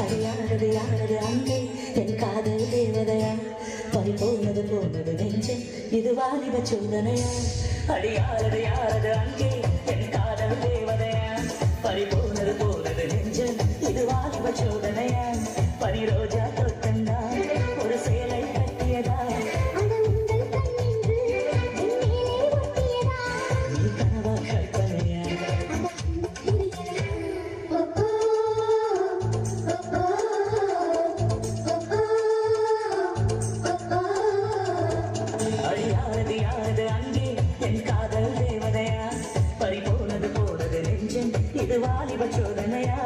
அறியானது யானது அங்கே என் காதல் தேவதையா? பறி போனது போனது இது வாலிப சோதனையா அடியாரது யாரது அங்கே என் காதல் தேவதையா? பறி போனது போனது இது வாலிப சோதனையா பனி ரோஜா தொட்டந்தா ஒரு சேலை கட்டியதா? இது வாலிப சோதனையா?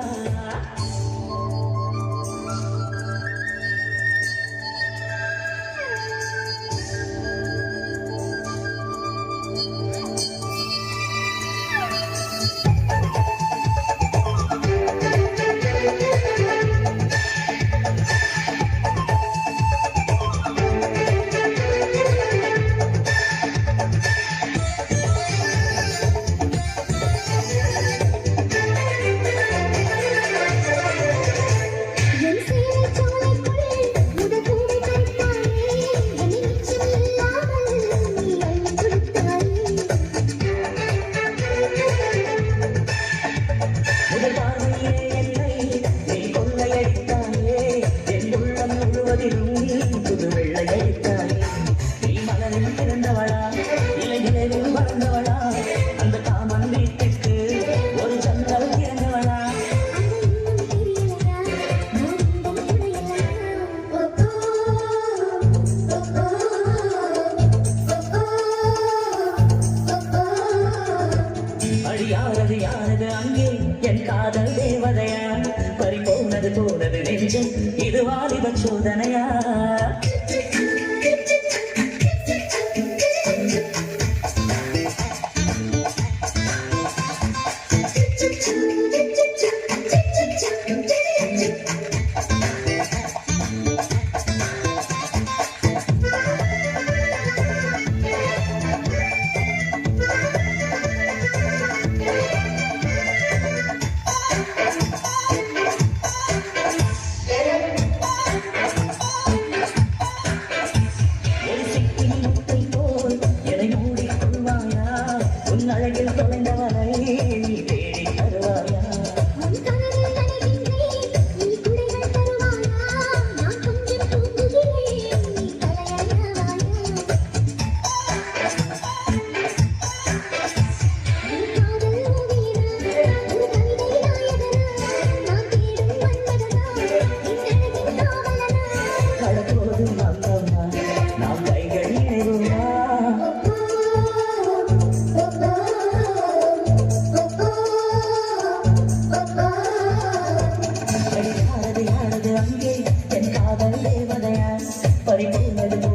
இலைநிலையில் அந்த காமன் வீட்டுக்கு ஒரு ஜன்னல் திறந்தவளா? அழியாரது யாரது அங்கே? என் காதல் தேவதையா? பறி போனது போனது நெஞ்சம் இது வாலிப சோதனையா? யாரது யாரது